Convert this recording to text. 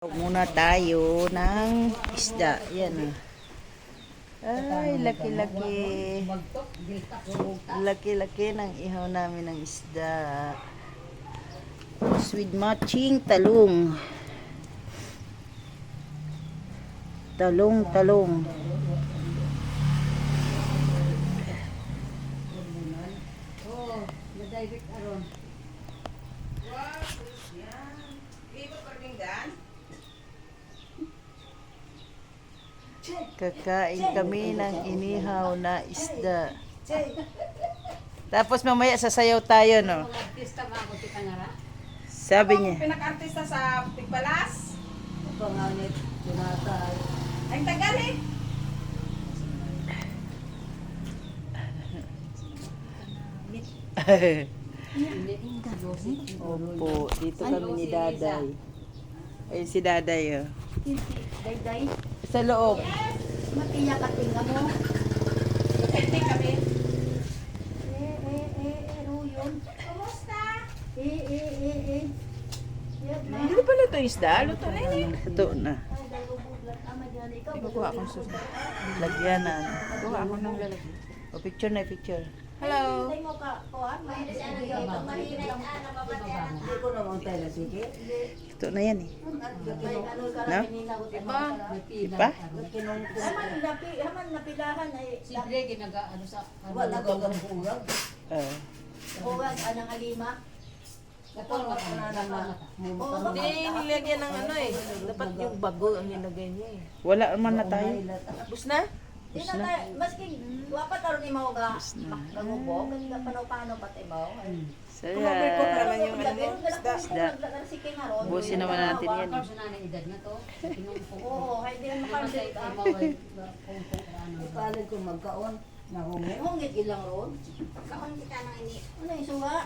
Muna tayo ng isda. Yan ah. Ay, laki-laki. Laki-laki ng ihaw namin ng isda. Sweet matching talong. Talong, talong. Kakain kami ng inihaw na isda. Tapos mamaya sasayaw tayo, no? Sabi niya. Pinaka-artista sa tinatay. Ang tagal eh. Opo, dito kami ni Daday. Ay, si Daday, oh. Day-day, Sa loob. Matiya ka tinga mo. Pwede kami. Eh, eh, eh, eh, Ruyon. Kumusta? Eh, eh, eh, eh. Hindi pa luto isda. Luto na yun eh. Ito na. Ikaw. Ikukuha akong susunod. Lagyanan. Kuha ako ng lalagyan. O, picture na, picture. Hello. Sige. Ito na yan, eh. Ano No? pila. Iba? Haman, napi, haman, napilahan ay Si Dre, ginaga, ano sa... Wala ka ng ulam. Oh. Huwag, anang alima. Hindi, nilagyan ng ano eh. Dapat yung bago ang nilagay niya eh. Wala naman na tayo. Tapos na? Di na tayo, maski, wapat aron ni mo ga, makagubog, ganun ka pano-pano pati mo. Kumabay ko Saya. naman yung ano. Isda. Isda. Busin naman natin yan. Kapal sa nanay edad na to. Oo, ay di na. Kungkong ano. Kaling ko magkaon. Nahumi. Hungit ilang ron. Kaon kita nang ini. Ano yung suga?